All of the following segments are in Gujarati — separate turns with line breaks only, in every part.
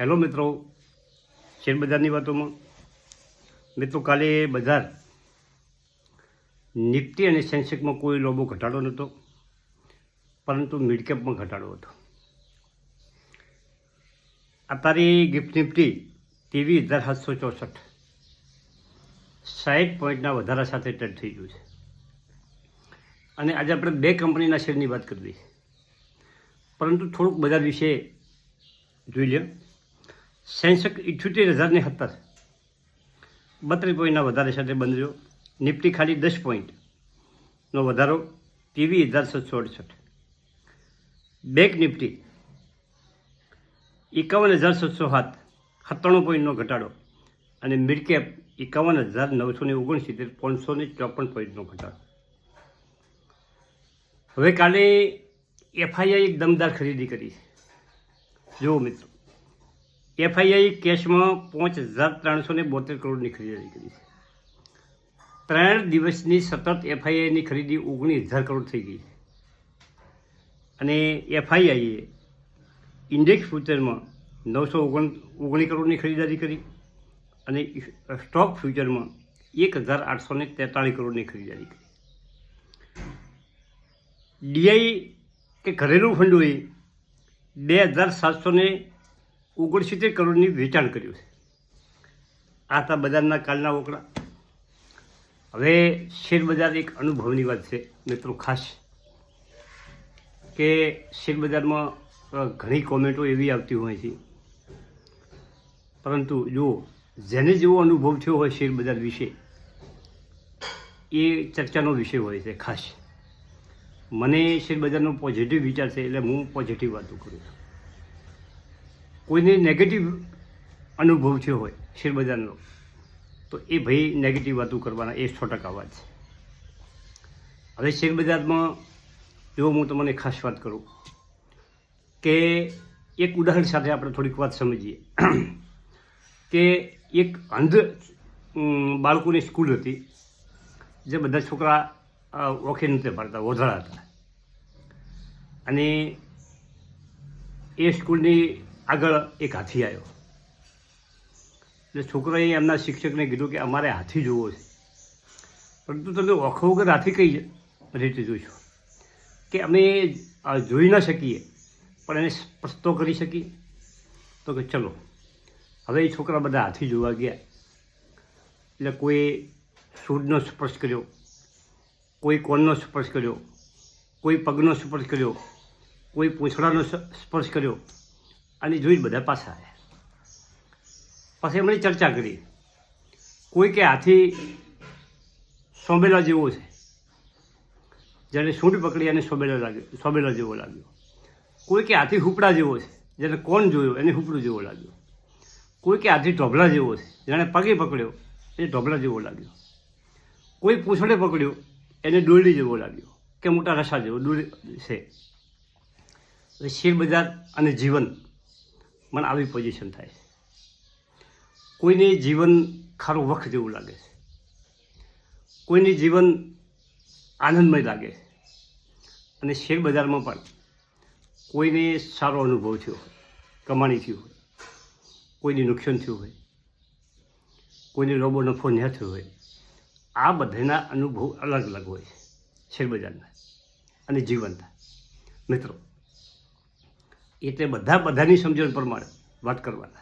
હેલો મિત્રો શેરબજારની વાતોમાં. મિત્રો, કાલે બજાર નિફ્ટી અને સેન્સેક્સમાં કોઈ લોબો ઘટાડો નહોતો, પરંતુ મિડકેપમાં ઘટાડો હતો. અત્યારે ગિફ્ટ નિફ્ટી ટીવી હજાર સાતસો ચોસઠ સાહીઠ પોઈન્ટના વધારા સાથે ટ્રેડ થઈ ગયું છે. અને આજે આપણે બે કંપનીના શેરની વાત કરવી. પરંતુ થોડુંક બજાર વિશે જોઈ લે સેન્સેક ઇઠ્યોતેર હજારની સત્તર બત્રીસ પોઈન્ટના વધારે સાથે બંધ રહ્યો નિફ્ટી ખાલી દસ પોઈન્ટનો વધારો ત્રેવીસ હજાર સાતસો અડસઠ બેંક નિફ્ટી એકાવન હજાર સાતસો સાત સત્તાણું પોઈન્ટનો ઘટાડો અને મિડ કેપ એકાવન હજાર નવસો ને ઓગણસિત્તેર, પાંચસો ને ચોપન પોઈન્ટનો ઘટાડો. હવે કાલે એફઆઈઆઈ એક દમદાર ખરીદી કરી છે. જુઓ મિત્રો એફઆઈઆઈ કેશમાં પાંચ હજાર ત્રણસો ને બોતેર કરોડની ખરીદી કરી છે. ત્રણ દિવસની સતત એફઆઈઆઈની ખરીદી ઓગણીસ હજાર કરોડ થઈ ગઈ અને એફઆઈઆઈએ ઇન્ડેક્સ ફ્યુચરમાં નવસો ઓગણ ઓગણીસ કરોડની ખરીદારી કરી અને સ્ટોક ફ્યુચરમાં એક હજાર આઠસો ને તેતાળીસ કરોડની ખરીદારી કરી. ડીઆઈ કે ઘરેલું ફંડોએ બે હજાર સાતસો ને ઓગણસિત્તેર કરોડની વેચાણ કર્યું છે. આ હતા બજારના કાલના ઓકળા હવે શેરબજાર એક અનુભવની વાત છે, મિત્રો, ખાસ. કે શેર બજારમાં ઘણી કોમેન્ટો એવી આવતી હોય છે. પરંતુ જો જેને જેવો અનુભવ થયો હોય શેરબજાર વિશે, એ ચર્ચાનો વિષય હોય છે, ખાસ. મને શેરબજારનો પોઝિટિવ વિચાર છે, એટલે હું પોઝિટિવ વાતો કરું છું. કોઈને નેગેટિવ અનુભવ થયો હોય શેર બજારનો તો એ ભાઈ નેગેટિવ વાતો કરવાના, એ સો ટકા વાત છે. હવે શેર બજારમાં જો હું તમને ખાસ વાત કરું કે એક ઉદાહરણ સાથે આપણે થોડીક વાત સમજીએ. કે એક અંધ બાળકોની સ્કૂલ હતી, જે બધા છોકરા ઓખે નહોતા પાડતા વધારા હતા. અને એ સ્કૂલની આગળ એક હાથી આવ્યો. એટલે છોકરાએ એમના શિક્ષકને કીધું કે અમારે હાથી જોવો છે. પરંતુ તમે ઓખો વગર હાથી કઈ રીતે જોઈશો કે અમે જોઈ ન શકીએ, પણ એને સ્પષ્ટો કરી શકીએ? તો કે ચલો, હવે એ છોકરા બધા હાથી જોવા ગયા. એટલે કોઈ સૂરનો સ્પર્શ કર્યો, કોઈ કોણનો સ્પર્શ કર્યો, કોઈ પગનો સ્પર્શ કર્યો, કોઈ પૂંછડાનો સ્પર્શ કર્યો. અને જોઈ બધા પાછા આવ્યા. પછી એમણે ચર્ચા કરી. કોઈ કે હાથી સોંબેલા જેવો છે. જ્યારે સૂંઢ પકડી અને સોબેલા લાગ્યો, સોબેલા જેવો લાગ્યો. કોઈ કે હાથી હુપડા જેવો છે જ્યારે કોણ જોયો, એને હુપડું જેવો લાગ્યો. કોઈ કે હાથી ઢોબલા જેવો છે જેણે પગે પકડ્યો એ ઢોબલા જેવો લાગ્યો. કોઈ પૂછડે પકડ્યો, એને દોરડી જેવો લાગ્યો, કે મોટા રસા જેવો દોરડી છે. શેર બજાર અને જીવન મને આવી પોઝિશન થાય છે. કોઈને જીવન ખારું વખ જેવું લાગે છે. કોઈને જીવન આનંદમય લાગે અને શેર બજારમાં પણ કોઈને સારો અનુભવ થયો હોય, કમાણી થયું હોય, કોઈને નુકસાન થયું હોય, કોઈને લોબો નફો ન થયો હોય, આ બધાના અનુભવ અલગ અલગ હોય છે શેરબજારના અને જીવનના. મિત્રો એટલે બધા બધાની સમજણ પ્રમાણે વાત કરવાના.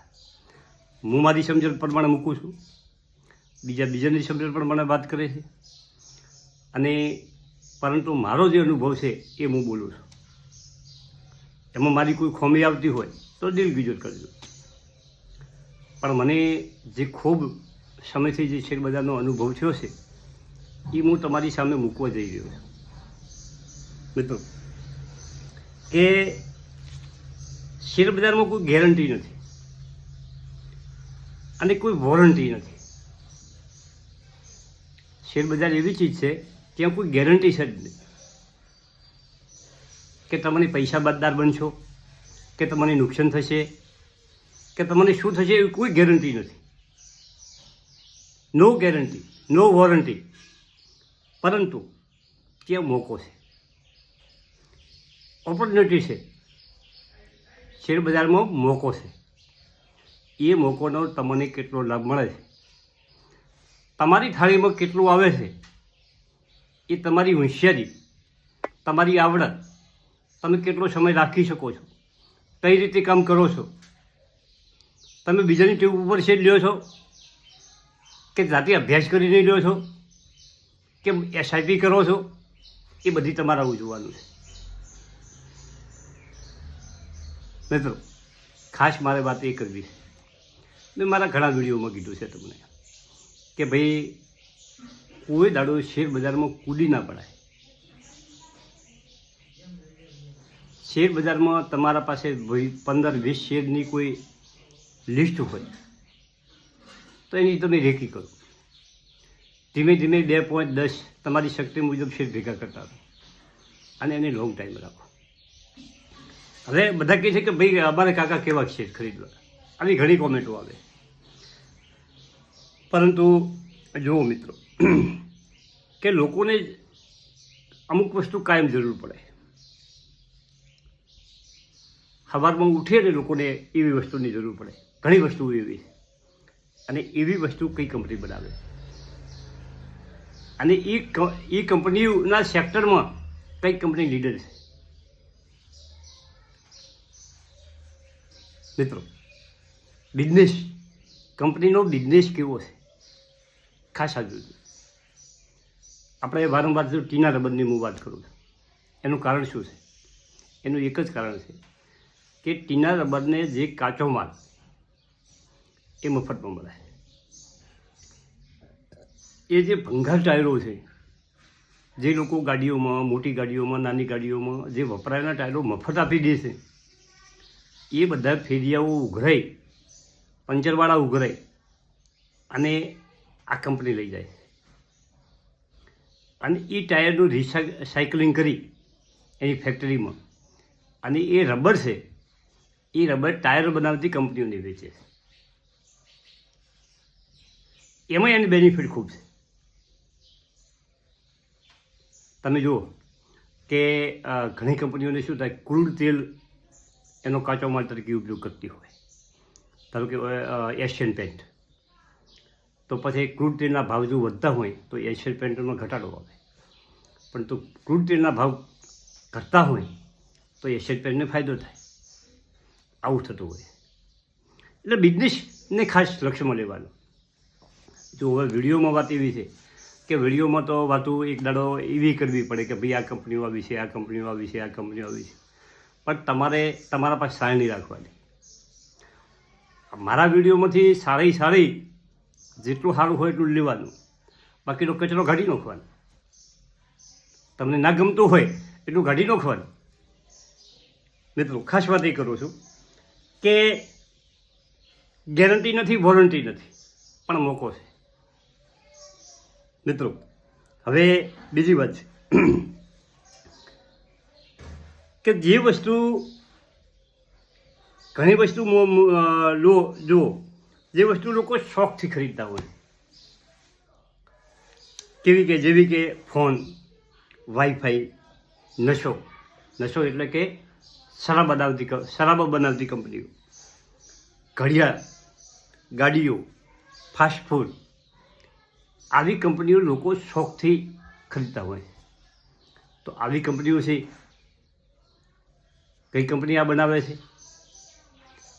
હું મારી સમજણ પ્રમાણે મૂકું છું. બીજા બીજાની સમજણ પ્રમાણે વાત કરે છે. અને પરંતુ મારો જે અનુભવ છે એ હું બોલું છું. એમાં મારી કોઈ ખોમી આવતી હોય તો દિલ ગીજોર કરજો. પણ મને જે ખૂબ સમયથી જે શેર બધાનો અનુભવ થયો છે, એ હું તમારી સામે મૂકવા જઈ રહ્યો છું. મિત્રો કે શેર બજારમાં કોઈ ગેરંટી નથી. અને કોઈ વોરંટી નથી. શેર બજાર એવી ચીજ છે, ત્યાં કોઈ ગેરંટી છે જ નહીં. કે તમને પૈસા બદદાર બનશો, કે તમને નુકસાન થશે, કે તમને શું થશે એવી કોઈ ગેરંટી નથી. નો ગેરંટી નો વોરંટી પરંતુ, ત્યાં મોકો છે. ઓપોર્ચ્યુનિટી છે. શેર બજારમાં મોકો છે. એ મોકોનો તમને કેટલો લાભ મળે છે. તમારી થાળીમાં કેટલું આવે છે, એ તમારી હોશિયારી, તમારી આવડત, તમે કેટલો સમય રાખી શકો છો, કઈ રીતે કામ કરો છો, તમે બીજાની ટ્યુબ ઉપર શેર લ્યો છો, કે જાતે અભ્યાસ કરીને લ્યો છો, કે એસઆઈપી કરો છો, એ બધી તમારે જોવાનું છે. મિત્રો ખાસ મારે વાત એ કરવી છે. મેં મારા ઘણા વિડીયોમાં કીધું છે તમને. કે ભાઈ, કોઈ દાડો શેર બજારમાં કૂદી ના પડાય. શેર બજારમાં તમારા પાસે પંદર, વીસ શેરની કોઈ લિસ્ટ હોય, તો એની તમે રેકી કરો. ધીમે ધીમે બે પોઈન્ટ દસ તમારી શક્તિ મુજબ શેર ભેગા કરતા અને એને લોંગ ટાઈમ રાખો. હવે બધા કહે છે કે ભાઈ, અમારે કાકા કેવા છે ખરીદવા? આવી ઘણી કોમેન્ટો આવે. પરંતુ જુઓ મિત્રો, કે લોકોને અમુક વસ્તુ કાયમ જરૂર પડે. સવારમાં ઉઠીએ ને લોકોને એવી વસ્તુની જરૂર પડે. ઘણી વસ્તુ એવી. અને એવી વસ્તુ કઈ કંપની બનાવે? અને એ એ કંપનીના સેક્ટરમાં કઈ કંપની લીડર છે? મિત્રો બિઝનેસ કંપનીનો બિઝનેસ કેવો છે? ખાસ આ જોજો. આપણે વારંવાર જો ટીના રબરની હું વાત કરું છું, એનું કારણ શું છે? એનું એક જ કારણ છે કે ટીના રબરને જે કાચો માલ એ મફતમાં મળે. એ જે ભંગાર ટાયરો છે, જે લોકો ગાડીઓમાં, મોટી ગાડીઓમાં, નાની ગાડીઓમાં જે વપરાયેલા ટાયરો મફત આપી દે છે એ બધા ફેરિયાઓ ઉઘરાઈ, પંચરવાળા ઉઘરાઈ અને આ કંપની લઈ જાય. અને એ ટાયરનું રિસાયકલિંગ કરી એની ફેક્ટરીમાં. અને એ રબર છે, એ રબર ટાયર બનાવતી કંપનીઓને વેચે છે. એમાં એની બેનિફિટ ખૂબ છે. તમે જુઓ કે ઘણી કંપનીઓને શું થાય ક્રૂડ તેલ એનો કાચો માલ તરીકે ઉપયોગ કરતી હોય. ધારો કે એશિયન પેન્ટ. તો પછી ક્રૂડ તેલના ભાવ જો વધતા હોય, તો એશિયન પેન્ટમાં ઘટાડો આવે. પણ તો ક્રૂડ તેલના ભાવ ઘટતા હોય, તો એશિયન પેન્ટને ફાયદો થાય. આવું થતું હોય. એટલે બિઝનેસને ખાસ લક્ષ્યમાં લેવાનું. જો હવે વિડીયોમાં વાત એવી છે કે વિડીયોમાં તો વાતો એક દાડો એવી કરવી પડે કે ભાઈ આ કંપનીઓ આવી છે, આ કંપનીઓ આવી છે, આ કંપનીઓ આવી છે. પણ તમારે તમારા પાસે સારણી રાખવાની. મારા વિડીયોમાંથી સારી સારી જેટલું સારું હોય એટલું લેવાનું. બાકીનો કચરો કાઢી નાખવાનો. તમને ના ગમતું હોય એટલું કાઢી નાખવાનું. મિત્રો, ખાસ વાત એ કરું છું કે ગેરંટી નથી, વોરંટી નથી, પણ મોકો છે. મિત્રો, હવે બીજી વાત છે. કે જે વસ્તુ ઘણી વસ્તુ લો, જુઓ, જે વસ્તુ લોકો શોખથી ખરીદતા હોય. કેવી કે, જેવી કે ફોન, વાઈફાઈ, નશો. નશો એટલે કે શરાબ બનાવતી શરાબ બનાવતી કંપનીઓ. ઘડિયાળ, ગાડીઓ ફાસ્ટફૂડ આવી કંપનીઓ લોકો શોખથી ખરીદતા હોય. તો આવી કંપનીઓ છે કઈ કંપની આ બનાવે છે?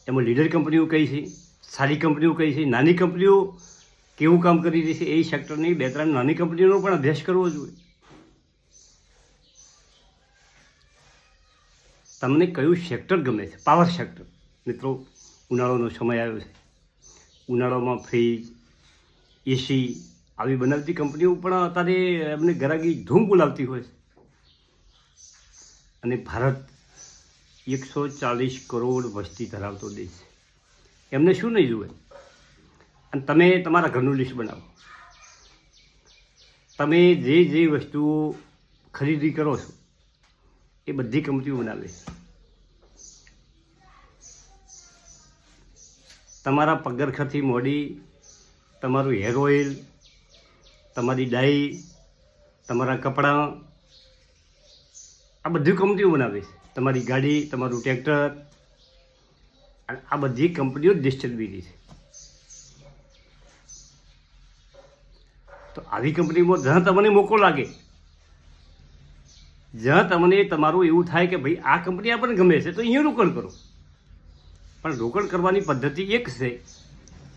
એમાં લીડર કંપનીઓ કઈ છે? સારી કંપનીઓ કઈ છે? નાની કંપનીઓ કેવું કામ કરી રહી છે? એ સેક્ટરની બે ત્રણ નાની કંપનીઓનો પણ અભ્યાસ કરવો જોઈએ. તમને કયું સેક્ટર ગમે છે? પાવર સેક્ટર મિત્રો, ઉનાળાનો સમય આવ્યો છે. ઉનાળામાં ફ્રીજ એસી આવી બનાવતી કંપનીઓ પણ અત્યારે એમને ગરાગી ધૂમ બોલાવતી હોય છે. અને ભારત એકસો ચાલીસ કરોડ વસ્તી ધરાવતો દેશ એમને શું નહીં જુએ? અને તમે તમારા ઘરનું લિસ્ટ બનાવો. તમે જે જે વસ્તુઓ ખરીદી કરો છો, એ બધી કંપનીઓ બનાવે તમારા પગરખાથી મોડી તમારું હેર ઓઇલ, તમારી ડાઈ, તમારા કપડાં, આ બધી કંપનીઓ બનાવે છે. તમારી ગાડી, તમારું ટ્રેક્ટર આ બધી કંપનીઓ ડિસ્ટ્રીબ્યુટરી છે. તો આવી કંપનીમાં જ્યાં તમને મોકો લાગે, જ્યાં તમને તમારું એવું થાય કે ભાઈ આ કંપની આપણને ગમે છે, તો અહીંયા રોકાણ કરો. પણ રોકાણ કરવાની પદ્ધતિ એક છે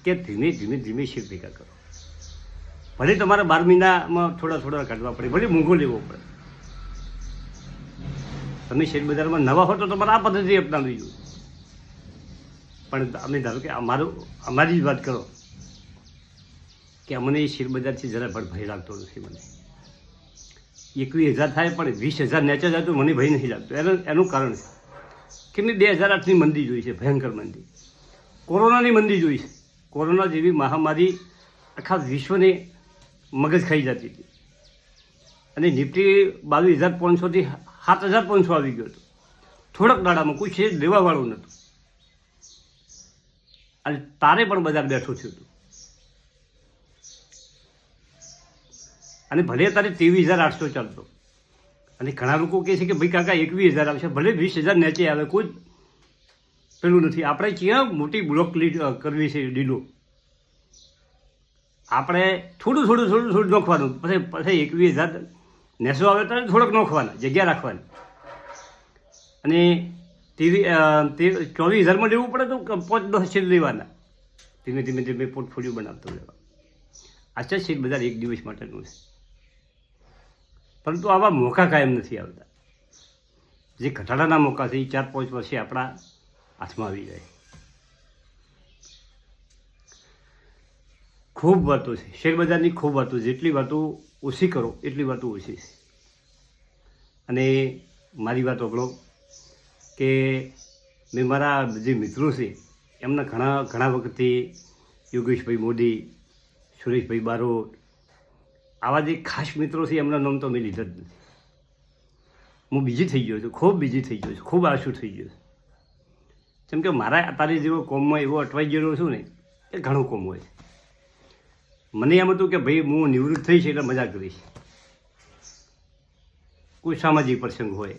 કે ધીમે ધીમે ધીમે શેર ભેગા કરો. ભલે તમારે બાર મહિનામાં થોડા થોડા કાઢવા પડે, ભલે મોંઘો લેવો પડે. તમે શેર બજારમાં નવા હો તો તમારે આ પદ્ધતિ અપનાવવી જોઈએ. પણ અમે ધારો કે અમારું, અમારી જ વાત કરો કે અમને શેર બજારથી જરા પણ ભય લાગતો નથી મને. એકવીસ હજાર થાય પણ વીસ હજાર નેચર જાય તો મને ભય નથી લાગતો. એનું એનું કારણ છે કે મેં બે હજાર આઠની મંદી જોઈ છે, ભયંકર મંદી. કોરોનાની મંદી જોઈ છે. કોરોના જેવી મહામારી આખા વિશ્વને મગજ ખાઈ જતી હતી. અને નિફ્ટી બાવીસ હજાર પાંચસોથી સાત હજાર પાંચસો આવી ગયો હતો. થોડાક દાડામાં કોઈ છે, લેવાવાળું નહોતું. અને તારે પણ બજાર બેઠું થયું હતું. અને ભલે તારે ત્રેવીસ હજાર આઠસો ચાલતો. અને ઘણા લોકો કહે છે કે, ભાઈ કાકા, એકવીસ હજાર આવશે. ભલે વીસ હજાર નીચે આવે, કોઈ પેલું નથી. આપણે ક્યાં મોટી બ્લોક કરવી છે ડીલો? આપણે થોડું થોડું થોડું થોડું નોખવાનું. પછી પછી એકવીસ હજાર નેસો આવે તો થોડોક નોખવાના જગ્યા રાખવાની. અને તેવી તે ચોવીસ હજારમાં લેવું પડે તો પાંચ દસ શેર લેવાના. ધીમે ધીમે ધીમે પોર્ટફોલિયો બનાવતો લેવા આછા શેર બજાર એક દિવસ માટેનું છે. પરંતુ આવા મોકા કાયમ નથી આવતા. જે ઘટાડાના મોકા છે, એ ચાર પાંચ વર્ષે આપણા હાથમાં આવી જાય. ખૂબ વાતો છે. શેરબજારની ખૂબ વાતો જેટલી વાતો ઓછી કરો, એટલી વાતો ઓછી છે. અને મારી વાત સાંભળો કે મેં મારા જે મિત્રો છે, એમના ઘણા ઘણા વખતથી યોગેશભાઈ મોદી, સુરેશભાઈ બારોટ, આવા જે ખાસ મિત્રો છે, એમના નામ તો મેં લીધા જ નથી. હું બીજી થઈ ગયો છું, ખૂબ બીજી થઈ ગયો છું, ખૂબ આશુ થઈ ગયો છું. કેમ કે મારા અત્યારે જેવો કોમમાં એવો અટવાઈ ગયેલો છું ને, એ ઘણું કોમ હોય છે. મને એમ હતું કે ભાઈ, હું નિવૃત્ત થઈશ એટલે મજા કરીશ. કોઈ સામાજિક પ્રસંગ હોય,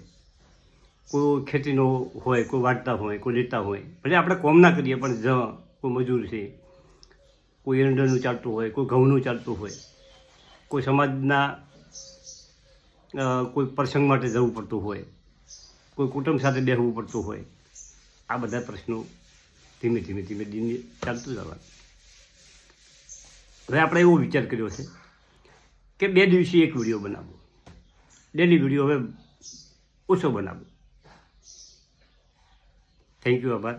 કોઈ ખેતીનો હોય, કોઈ વાટતા હોય, કોઈ લેતા હોય, ભલે આપણે કોમ ના કરીએ, પણ જ કોઈ મજૂર છે, કોઈ એરંડરનું ચાલતું હોય, કોઈ ઘઉંનું ચાલતું હોય, કોઈ સમાજના કોઈ પ્રસંગ માટે જવું પડતું હોય, કોઈ કુટુંબ સાથે બેસવું પડતું હોય, આ બધા પ્રશ્નો ધીમે ધીમે ધીમે ધીમે ચાલતું જવાનું. હવે આપણે એવો વિચાર કર્યો છે કે બે દિવસે એક વીડિયો બનાવો. ડેલી વીડિયો હવે ઓછો બનાવો. થેન્ક યુ આભાર.